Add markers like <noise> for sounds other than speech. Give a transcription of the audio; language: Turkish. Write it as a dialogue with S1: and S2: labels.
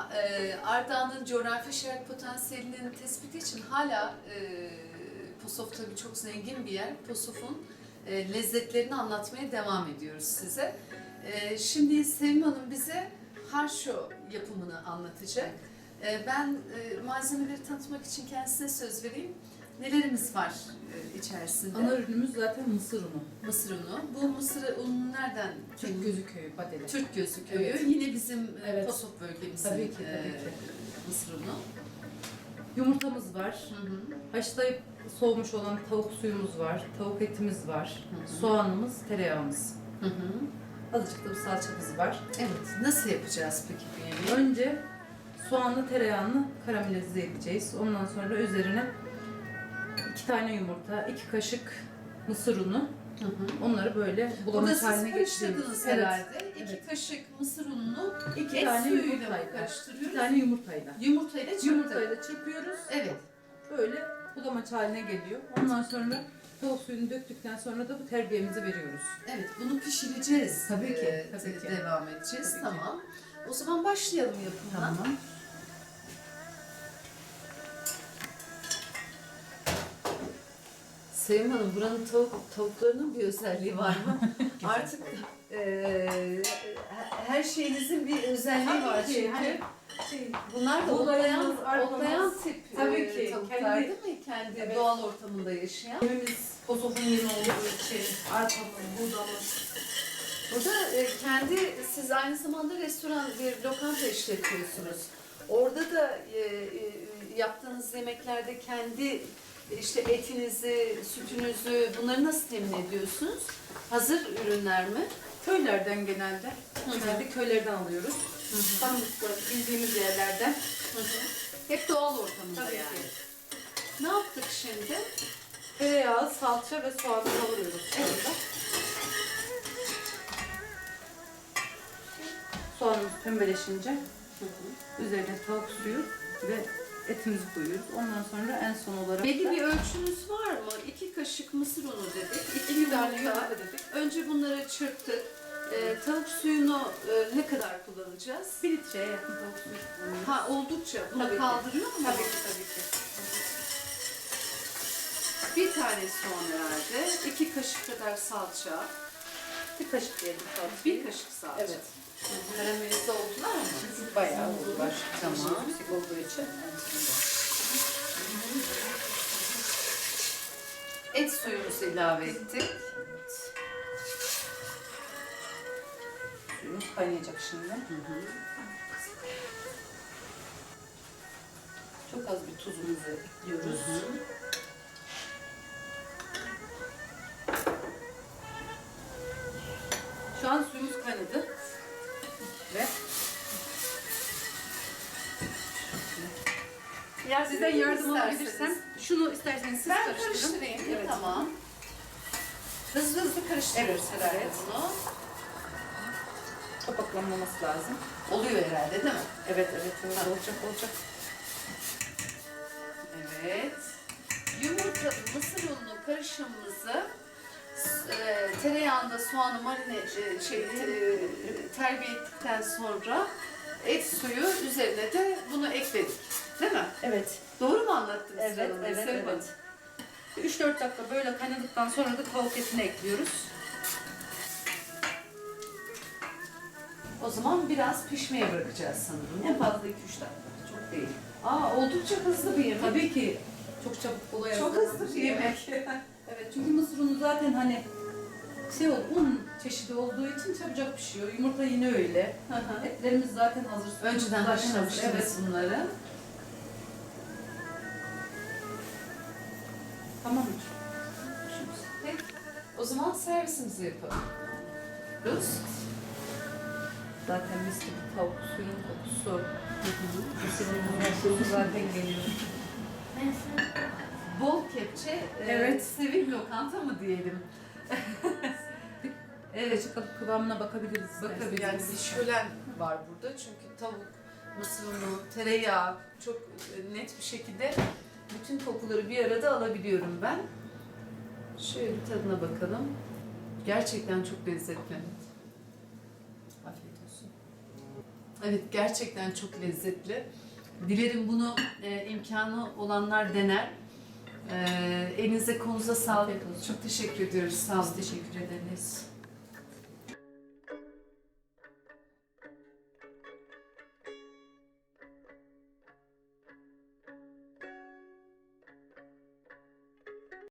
S1: Aslında e, Ardahan'ın coğrafi işaret potansiyelinin tespiti için hala e, Posof tabii çok zengin bir yer. Posof'un e, lezzetlerini anlatmaya devam ediyoruz size. E, şimdi Sevim Hanım bize harşo yapımını anlatacak. E, ben e, malzemeleri tanıtmak için kendisine söz vereyim. Nelerimiz var e, içerisinde?
S2: Ana ürünümüz zaten mısır unu.
S1: Mısır unu. Bu mısır ununu nereden?
S2: Türk Gözü Köyü Badele.
S1: Türk Gözü Köyü.
S2: Evet.
S1: Yine bizim e,
S2: Evet.
S1: Posof bölgemizin
S2: Tabii ki,
S1: e,
S2: tabii ki.
S1: mısır unu.
S2: Yumurtamız var.
S1: Hı hı.
S2: Haşlayıp soğumuş olan tavuk suyumuz var. Tavuk etimiz var.
S1: Hı hı.
S2: Soğanımız, tereyağımız.
S1: Hı hı.
S2: Azıcık da bir salçamız var.
S1: Evet. Nasıl yapacağız peki bu yemeği?
S2: Önce soğanlı tereyağını karamelize edeceğiz. Ondan sonra üzerine iki tane yumurta, iki kaşık mısır unu.
S1: Hı hı.
S2: Onları böyle
S1: Burada
S2: bulamaç
S1: siz
S2: haline
S1: karıştırdınız
S2: getireceğiz.
S1: herhalde. İki
S2: Evet.
S1: kaşık mısır ununu
S2: İki
S1: et
S2: tane
S1: suyuyla mı
S2: yumurtayla. İki
S1: karıştırıyoruz?
S2: tane yumurtayla.
S1: Yumurtayla çırptık.
S2: Yumurtayla çırpıyoruz.
S1: Evet.
S2: Böyle bulamaç haline geliyor. Ondan sonra tavuk suyunu döktükten sonra da bu terbiyemizi veriyoruz.
S1: Evet. Bunu pişireceğiz.
S2: Tabii ki,
S1: Ee,
S2: tabii ki.
S1: Devam edeceğiz.
S2: Tabii ki.
S1: tamam. O zaman başlayalım yapımına.
S2: Tamam.
S1: Sevim Hanım, buranın tavuk, tavuklarının bir özelliği var mı? <laughs> Artık eee, her şeyinizin bir özelliği
S2: Tabii
S1: var
S2: ki,
S1: çünkü.
S2: hani şey,
S1: Bunlar da otlayan, otlayan tip
S2: Tabii
S1: eee,
S2: ki,
S1: tavuklar
S2: kendi-
S1: değil mi? Kendi
S2: Evet.
S1: doğal ortamında yaşayan.
S2: Yemimiz posofun yeni olduğu için arpamız, buğdamız.
S1: Burada e, kendi, siz aynı zamanda restoran, bir lokanta işletiyorsunuz. Orada da e, e, yaptığınız yemeklerde kendi e, işte etinizi, sütünüzü bunları nasıl temin ediyorsunuz? Hazır ürünler mi?
S2: Köylerden genelde,
S1: hı.
S2: genelde köylerden alıyoruz. Tanıdıklı, bildiğimiz yerlerden.
S1: Hep doğal ortamında
S2: Tabii
S1: yani.
S2: ki.
S1: Ne yaptık şimdi?
S2: Tereyağı, salça ve soğanı kavuruyoruz. Evet. Soğanımız pembeleşince üzerine tavuk suyu ve etimizi koyuyoruz. Ondan sonra en son olarak
S1: Belli
S2: da
S1: bir ölçünüz var mı? İki kaşık mısır unu dedik. İki
S2: iki
S1: yumurta
S2: dedik.
S1: Önce bunları çırptık. Ee, tavuk suyunu e, ne kadar kullanacağız?
S2: Bir litreye yakın tavuk suyu kullanıyoruz.
S1: Ha oldukça. Bunu
S2: Tabii ki.
S1: kaldırıyor mu?
S2: Tabii ki tabii ki.
S1: Bir tane soğan herhalde. iki kaşık kadar salça.
S2: Bir kaşık diyelim salça.
S1: Bir kaşık salça.
S2: Evet.
S1: Karamelize oldular mı?
S2: Bayağı oldular.
S1: Tamam.
S2: Yüksek olduğu için.
S1: Suyumuzu ilave ettik.
S2: Suyumuz kaynayacak şimdi. Çok az bir tuzumuzu ekliyoruz. Şu an suyumuz kaynadı. Ve sizden yardım alabilirsem şunu isterseniz siz
S1: Ben
S2: karıştırın.
S1: karıştırayım.
S2: Evet.
S1: Tamam. Hızlı hızlı karıştırıyoruz
S2: Evet,
S1: herhalde
S2: evet.
S1: bunu.
S2: Topaklanmaması lazım.
S1: Oluyor herhalde değil mi?
S2: Evet evet evet olacak olacak.
S1: Evet. Yumurta, mısır unlu karışımımızı e, tereyağında soğanı marine e, şey e, terbiye ettikten sonra et suyu üzerine de bunu ekledik. Değil mi?
S2: Evet.
S1: Doğru mu anlattım
S2: Evet,
S1: size
S2: evet,
S1: Hanım?
S2: evet. 3-4 dakika böyle kaynadıktan sonra da tavuk etini ekliyoruz.
S1: O zaman biraz pişmeye bırakacağız sanırım.
S2: En fazla 2-3 dakika. Çok değil.
S1: Aa oldukça hızlı bir yemek.
S2: Tabii ki çok çabuk kolay
S1: Çok hızlı bir yemek. <laughs>
S2: Evet çünkü mısır unu zaten hani şey oldu, un çeşidi olduğu için çabucak pişiyor. Yumurta yine öyle. Etlerimiz zaten hazır.
S1: Önceden haşlamıştınız
S2: Evet.
S1: bunları.
S2: Tamamdır.
S1: Peki. O zaman servisimizi yapalım. Rus.
S2: Zaten mis gibi tavuk suyun kokusu. Mısır ununun kokusu zaten geliyor.
S1: Bol kepçe, e,
S2: Evet.
S1: sevim lokanta mı diyelim? <laughs>
S2: Evet. Çıkıp kıvamına bakabiliriz.
S1: Bakabiliriz. Yani bir şölen var burada çünkü tavuk, mısır unu, tereyağı çok e, net bir şekilde bütün kokuları bir arada alabiliyorum ben. Şöyle bir tadına bakalım. Gerçekten çok lezzetli.
S2: Afiyet olsun.
S1: Evet gerçekten çok lezzetli. Dilerim bunu e, imkanı olanlar dener. E, elinize konuza sağlık. Çok teşekkür ediyoruz. Sağ olun.
S2: Biz teşekkür ederiz.